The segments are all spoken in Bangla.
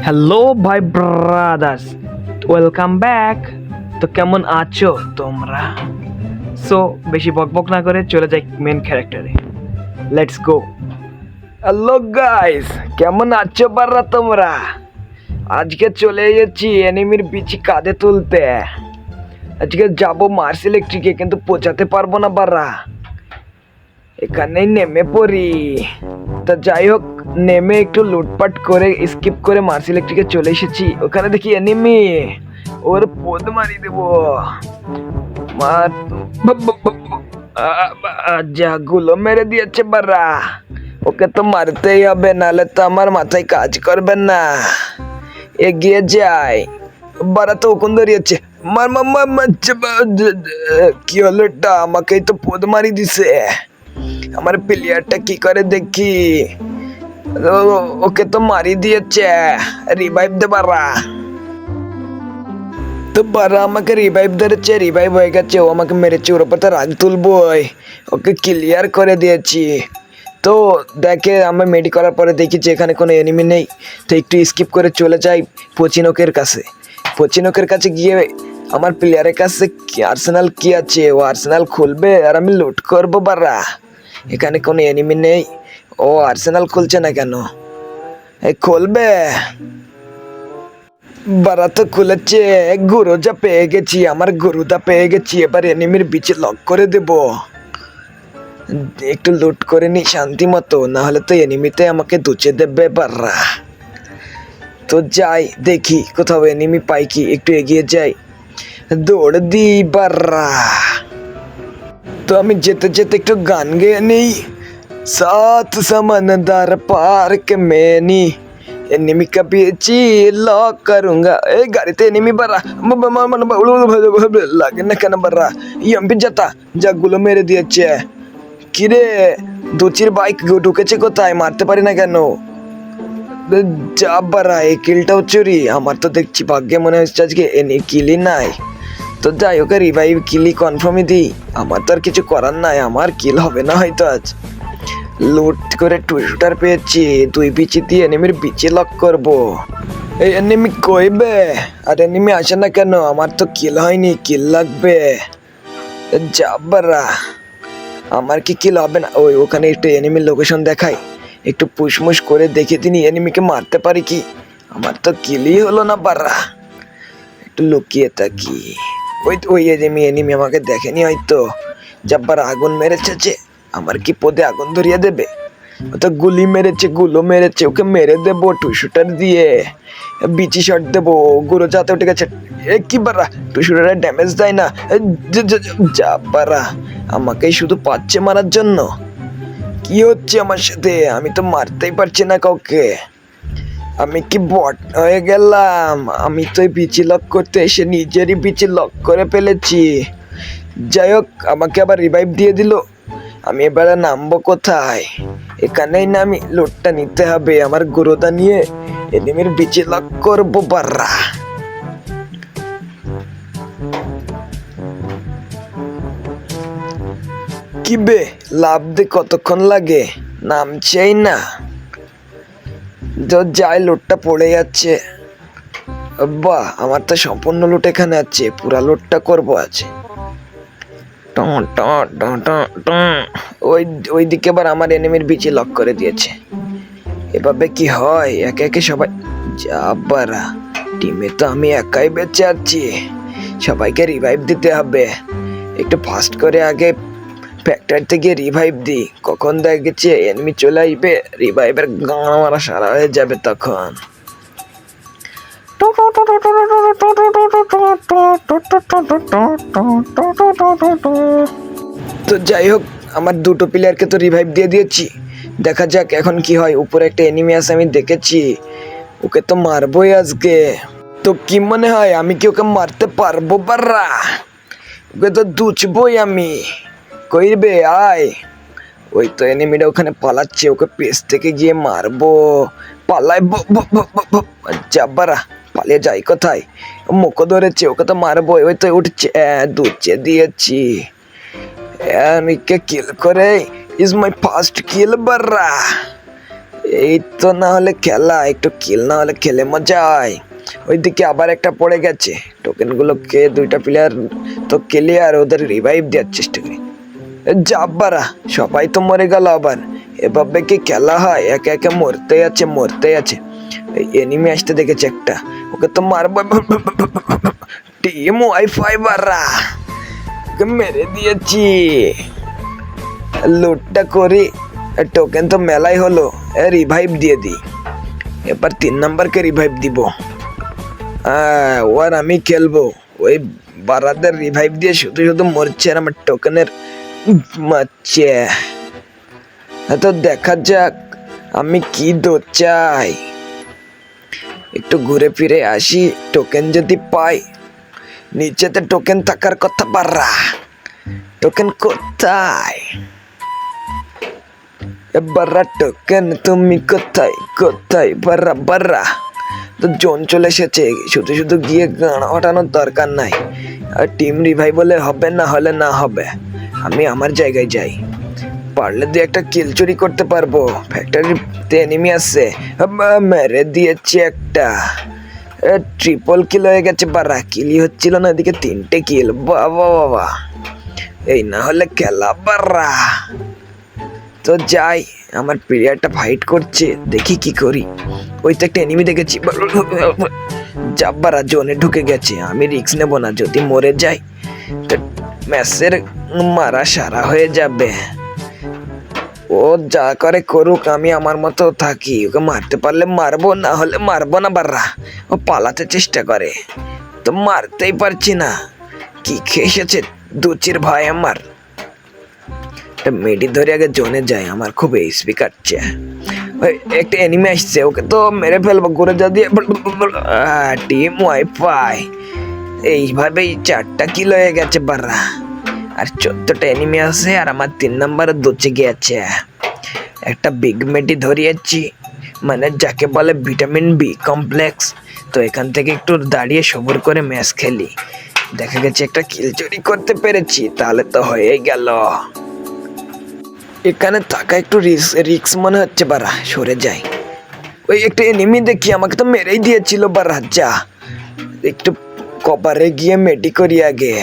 হ্যালো ভাই ব্রাদার্স ওয়েলকাম ব্যাক তো কেমন আছো তোমরা? সো বেশি বকবক না করে চলে যাই মেন ক্যারেক্টারে লেটস গো হ্যালো গাইস কেমন আছো বাররা তোমরা? আজকে চলে এসেছি এনিমির বিচি কাঁধে তুলতে। আজকে যাব মার্স ইলেকট্রিকে কিন্তু পৌঁছাতে পারব না বাররা এখানেই নেমে পড়ি। তা যাই হোক নেমে একটু লুটপাট করে স্কিপ করে মার্স ইলেকট্রিকে চলে এসেছি। ওখানে দেখি এনিমি ওর পদ মারি দেব। যা গুলো মেরে দিয়েছে বারা ওকে তো মারতেই হবে নাহলে তো আমার মাথায় কাজ করবে না। এগিয়ে যাই বারা তো ওখান দাঁড়িয়েছে মার দ- কি হলো এটা? আমাকেই তো পদ মারি দিছে। আমার প্লেয়ারটা কি করে দেখি? ওকে তো মারি দিয়েছে। রিভাইভ দে বারা। তো বারা, আমাকে রিভাইভ ধরেছে রিভাইভ হয়ে গেছে, ও আমাকে মেরেছে, ওর উপর তো রাগ তুলবই। ওকে ক্লিয়ার করে দিয়েছি। তো দেখে আমি মেডি করার পরে দেখি যে এখানে কোনো এনিমি নেই। তো একটু স্কিপ করে চলে যাই পচিনকের কাছে। পচিনকের কাছে গিয়ে আমার প্লেয়ারের কাছে আর্সেনাল কি আছে? ও আর্সেনাল খুলবে আর আমি লুট করব বারা। এখানে কোনো এনিমি নেই। ও আর্সেনাল খুলছে না কেন? এই খুলবে? বারা তো খুলেছে গুরুজা পেয়ে গেছি, আমার গুরুদা পেয়ে গেছি, এবার এনিমির বিচে লক করে দেব। একটু লুট করে নি শান্তি মতো না হলে তো এনিমিতে আমাকে দুচে দেবে বাররা। তো যাই, দেখি কোথাও এনিমি পাই কি, একটু এগিয়ে যাই। দৌড় দি বাররা। তো আমি যেতে যেতে একটু গান গেয়ে নিই। সাত समंदर पार के मैंने एनिमी का पीछे लॉक करूंगा ए गाड़ी ते एनिमी बरा লাগে না কেন বারা ইয়াম্পি যাতা যা গুলো মেরে দিয়েছে কিরে দুচির বাইক ঢুকেছে কোথায় মারতে পারি না কেন যা বারা এই কিলটাও চুরি আমার তো দেখছি ভাগ্যে মনে হচ্ছে আজকে এনি কিলি নাই তো যাই ওকে রিভাইভ কিলি কনফার্মই দিই আমার তো আর কিছু করার নাই আমার কিল হবে না হয়তো আজ লুট করে টু শুটার পেয়েছি। দুই বিচি দিয়ে এনিমির বিচি লক করব। এই এনিমি কইবে আর এনিমি আসে না কেন? আমার তো কিল হয়নি কিল লাগবে। যাবারা আমার কি কিল হবে না? ওই, ওখানে একটু এনিমির লোকেশন দেখাই। একটু পুশমুশ করে দেখে তিনি এনিমিকে মারতে পারি কি? আমার তো কিলই হলো না বারা একটু লুকিয়ে থাকি। ওই তো ওই এনিমি এনিমি আমাকে দেখেনি হয়তো। যাবার আগুন মেরেছে আমার কি পদে আগুন ধরিয়ে দেবে? তো গুলি মেরেছে, গুলো মেরেছে, ওকে মেরে দেবো টু শুটার দিয়ে। বিচি শট দেবো গুলো যাতে উঠে গেছে। এ কি বারা টু ড্যামেজ দেয় না। যা বারা আমাকেই শুধু পাচ্ছে মারার জন্য। কি হচ্ছে আমার সাথে? আমি তো মারতেই পারছি না কাউকে। আমি কি বট হয়ে গেলাম? আমি তো বিচি লক করতে এসে নিজেরই বিচি লক করে ফেলেছি। যাই হোক, আমাকে আবার রিভাইভ দিয়ে দিল। আমি এবারে নামবো কোথায়? এখানেই না আমি লোডটা নিতে হবে, আমার গুরুদা নিয়ে এনিমির বিচি লক করব বাররা। কি বে, লাভ দে কতক্ষণ লাগে? নামছেই না। যাই লোডটা পড়ে যাচ্ছে। বাহ আমার তো সম্পূর্ণ লোট এখানে আছে, পুরা লোডটা করব আছে ওই ওই দিকে আবার আমার এনিমির বিচে লক করে দিয়েছে। এভাবে কি হয়? একে একে সবাই যাবারা টিমে তো আমি একাই বেঁচে আছি। সবাইকে রিভাইভ দিতে হবে। একটু ফাস্ট করে আগে ফ্যাক্টরিতে গিয়ে রিভাইভ দিই। কখন দেখেছে এনিমি চলে আসবে? রিভাইভের গাঁ মারা সারা হয়ে যাবে তখন। তো যাই হোক, আমার দুটো প্লেয়ারকে তো রিভাইভ দিয়ে দিয়েছি। দেখা যাক এখন কি হয়। উপরে একটা এনিমি আছে, আমি দেখেছি। ওকে তো মারবোই আজকে। তো কি মনে হয়, আমি কি ওকে মারতে পারব পাররা ওকে তো দুচবই আমি। কইবে আয়। ওই তো এনিমিটা ওখানে পালাচ্ছে, ওকে পেস থেকে গিয়ে মারবো। পালায় যাবারা পালিয়ে যাই কোথায়? মুখো ধরেছে, ওকে তো মারবো ওই তো উঠছে দুচে দিয়েছি। এনিকে কিল করে? ইজ মাই ফার্স্ট কিল বাররা। এই তো না হলে খেলা, একটু কিল না হলে খেলে মজা হয়। ওইদিকে আবার একটা পড়ে গেছে। টোকেনগুলো কে, দুইটা প্লেয়ার তো কেলে আর ওদের রিভাইভ দেওয়ার চেষ্টা করি। যাব্বারা সবাই তো মরে গেল আবার। এভাবে কি খেলা হয়? একে একে মরতে আছে মরতে আছে। এনিমি আসতে দেখেছে একটা। ওকে তো মারবো। টিম ওয়াইফাই বারা ওকে মেরে দিয়েছি। লুটটা করি। টোকেন তো মেলাই হলো। রিভাইভ দিয়ে দিই এবার তিন নাম্বারকে রিভাইভ দিব। হ্যাঁ, ও আর আমি খেলব। ওই বারাদের রিভাইভ দিয়ে শুধু শুধু মরছে আর আমার টোকেনের মারছে। তো দেখা যাক আমি কি দো চাই। একটু ঘুরে ফিরে আসি টোকেন যদি পাই, নিচেতে টোকেন থাকার কথা পারা টোকেন কোথায়? বারা টোকেন তুমি কোথায়? কোথায়? বারা বারা তো জোন চলে এসেছে, শুধু শুধু গিয়ে গান ওঠানোর দরকার নাই। আর টিম রিভাই বলে হবে না হলে না হবে। আমি আমার জায়গায় যাই। পারলে দু একটা কিল চুরি করতে পারব। ফ্যাক্টরিতে এনিমি আছে। মেরে দিয়েছি একটা। ট্রিপল কিল হয়ে গেছে বারা কিলই হচ্ছিল না, এদিকে তিনটে কিল বাবা বাবা এই না হলে খেলা বারা তো যাই, আমার প্লেয়ারটা ফাইট করছে, দেখি কি করি। ওই তো একটা এনিমি দেখেছি জাব্বারা জোনে ঢুকে গেছে। আমি রিক্স নেব না, যদি মরে যাই, তো ম্যাচের মারা সারা হয়ে যাবে। ও যা করে করুক, আমি আমার মতো থাকি। ওকে মারতে পারলে মারবো, না হলে মারবো না বাররা। ও পালাতে চেষ্টা করে। তো মারতেই পারছি না। কি খেয়ে এসেছে দুচির ভাই আমার? মেডি ধরে আগে জোনে যায়, আমার খুব এইচপি কাটছে। একটা এনিমি আসছে, ওকে তো মেরে ফেলব ঘুরে যা দিয়ে। টিম ওয়াইফাই এইভাবেই চারটা কিলো হয়ে গেছে বাররা। আর চোদ্দটা এনিমি আছে আর আমার তিন নম্বরে দোচে গিয়েছে একটা বিগ মেডি ধরিয়েছি মানে যাকে বলে ভিটামিন বি কমপ্লেক্স তো এখান থেকে একটু দাঁড়িয়ে সবর করে ম্যাচ খেলি। দেখা গেছে একটা কিল চুরি করতে পেরেছি, তাহলে তো হয়ে গেল। এখানে থাকা একটু রিক্স রিক্স মনে হচ্ছে বারা সরে যাই। ওই একটা এনিমি দেখি, আমাকে তো মেরেই দিয়েছিল বারা যা। একটু কপারে গিয়ে মেডি করি আগে।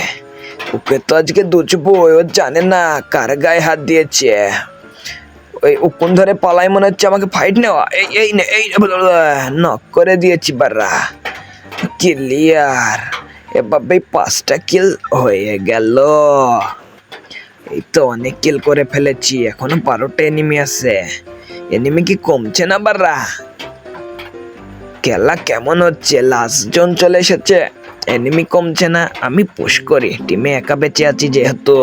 ওকে তো আজকে দুচবো ও জানে না কার গায়ে হাত দিয়েছে। ওই উকুন ধরে পালাই মনে হচ্ছে আমাকে ফাইট নেওয়া? এই এই নে, এই নক করে দিয়েছি বারা ক্লিয়ার এভাবে পাঁচটা কিল হয়ে গেল। এই তো অনেক কিল করে ফেলেছি, এখনও বারোটা এনিমি আছে। এনিমি কি কমছে না বাররা? খেলা কেমন হচ্ছে? লাস্ট জন চলে এসেছে। এনিমি কমছে না, আমি পুশ করি। টিমে একা বেঁচে আছি যেহেতু।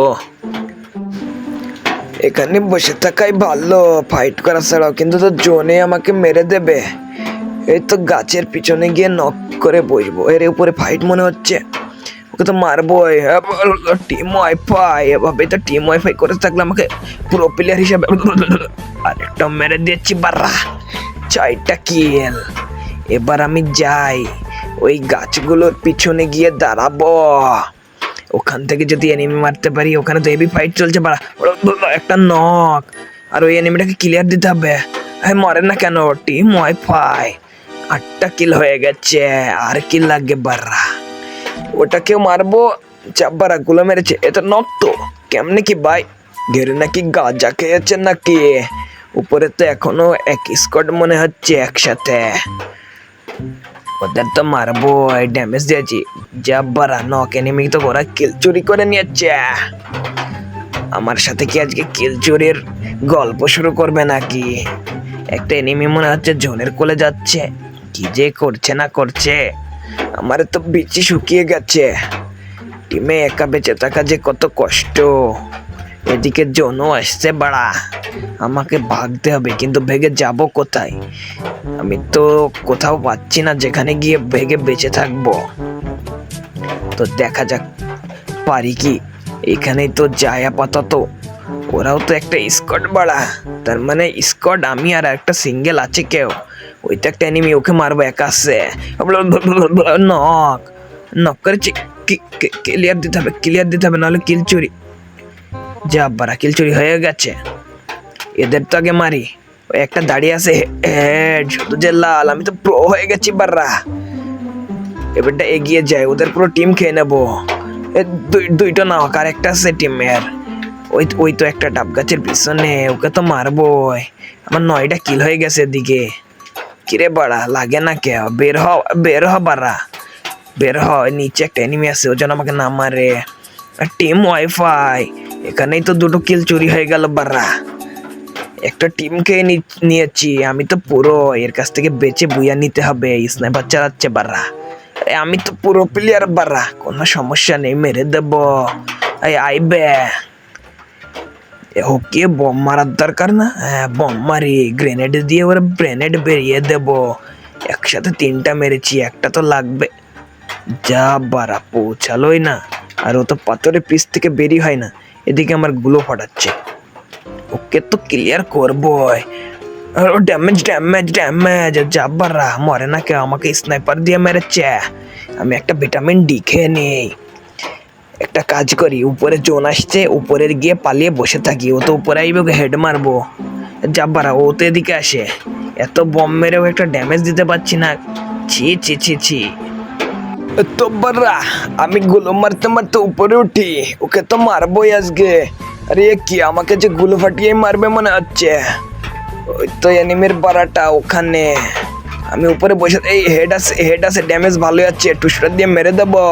এখানে বসে থাকাই ভালো ফাইট করা ছাড়াও। কিন্তু তো জোনে আমাকে মেরে দেবে। এই তো গাছের পিছনে গিয়ে নক করে বসবো। এর উপরে ফাইট মনে হচ্ছে। ওকে তো মারবোই। টিম ওয়াইফাই এভাবে তো টিম ওয়াইফাই করে থাকলে আমাকে প্রো প্লেয়ার হিসাবে আরেকটা মেরে দিয়েছি, বাররা। চারটা কিল এবার আমি যাই। ওই গাছগুলোর পিছনে গিয়ে দাঁড়াবো। ওখান থেকে যদি এনিমি মারতে পারি, ওখানে তো হেভি ফাইট চলছে, বাড়া। একটা নক আর ওই এনিমিটাকে ক্লিয়ার দিতে হবে। হ্যাঁ মরে না কেন? টিম ওয়াইফাই আটটা কিল হয়ে গেছে। আর কিল লাগবে বাররা ওটাকে মারবো। চাব্বারা গুলো মেরেছে। এটা নক তো। কেমনে কি, ভাই? ঘেরে নাকি গাজা খেয়েছে নাকি? উপরে তো এখনও এক স্কট মনে হচ্ছে একসাথে। ওদের তো মারবো ড্যামেজ দিয়েছি যা বারা নক এনিমি তো ওরা কিল চুরি করে নিয়েছে আমার সাথে কি আজকে কিল চুরির গল্প শুরু করবে নাকি একটা এনিমি মনে হচ্ছে জোনের কোলে যাচ্ছে কি যে করছে না করছে আমার তো বিচি শুকিয়ে গেছে টিমে একা বেঁচে থাকা যে কত কষ্ট এদিকে জনও আসছে, বাড়া। আমাকে ভাগতে হবে, কিন্তু ভেগে যাব কোথায়? আমি তো কোথাও পাচ্ছি না, যেখানে গিয়ে ভেগে বেঁচে থাকব। তো দেখা যাক, পারি কি? এখানেই তো যায় আপাতত। ওরাও তো একটা স্কট, বাড়া। তার মানে স্কট, আমি আর একটা সিঙ্গেল আছে কেউ। ওই তো একটা এনিমি ওকে মারবো একা আছে নক নক করেছি। ক্লিয়ার দিতে হবে ক্লিয়ার দিতে হবে, নাহলে কিল চুরি। যা বারা কিল চুরি হয়ে গেছে। এদের তো আগে মারি। ওই একটা দাঁড়িয়ে আছে হেড শুধু যে লাল, আমি তো প্রো হয়ে গেছি বাররা। এবারটা এগিয়ে যায়, ওদের পুরো টিম খেয়ে নেব। দুইটা না হোক আর একটা আছে টিমের ওই ওই তো একটা ডাব গাছের পিছনে, ওকে তো মারবোই। আমার নয়টা কিল হয়ে গেছে এদিকে। কিরে বাড়া, লাগে না কে? বের হ বের হ বাড়া। বের হ, নিচে একটা এনিমি আছে, ও যেন আমাকে না মারে। টিম ওয়াইফাই এখানেই তো দুটো কিল চুরি হয়ে গেল বাড়া একটা টিমকে নিয়েছি, আমি তো পুরো, এর কাছ থেকে বেঁচে বুয়া নিতে হবে স্নাইপার চালাচ্ছে বাড়া আরে, আমি তো পুরো প্লেয়ার বাড়া কোনো সমস্যা নেই, মেরে দেব। আইবে ওকে বম মারার দরকার না? হ্যাঁ বম মারি গ্রেনেড দিয়ে ওরা গ্রেনেড বেরিয়ে দেব। একসাথে তিনটা মেরেছি, একটা তো লাগবে। যা বারা পৌঁছালোই না। আর ও তো পাথরের পিস থেকে বেরি হয় না। এদিকে আমারগুলো ফাটাচ্ছে। ওকে তো ক্লিয়ার করবই ড্যামেজ ড্যামেজ ড্যামেজ যাবারা মরে না কেউ, আমাকে স্নাইপার দিয়ে মেরেছে। আমি একটা ভিটামিন ডি খেয়ে নেই। একটা কাজ করি, উপরে জোন আসছে, উপরের গিয়ে পালিয়ে বসে থাকি। ও তো উপরে আইবে, ওকে হেড মারবো। যাবারা ও তো এদিকে আসে। এত বম মেরেও একটা ড্যামেজ দিতে পারছি না। ছি ছি ছি ছি। তো বাররা আমি গুলো মারতে মারতে উপরে উঠি। ওকে তো মারবোই আজকে। আরে কি, আমাকে যে গুলো ফাটিয়ে মারবে মনে হচ্ছে। ওই তো এনিমির বারাটা ওখানে। আমি উপরে বসে এই হেড আছে হেড আছে ড্যামেজ ভালোই আছে টুসটা দিয়ে মেরে দেবো।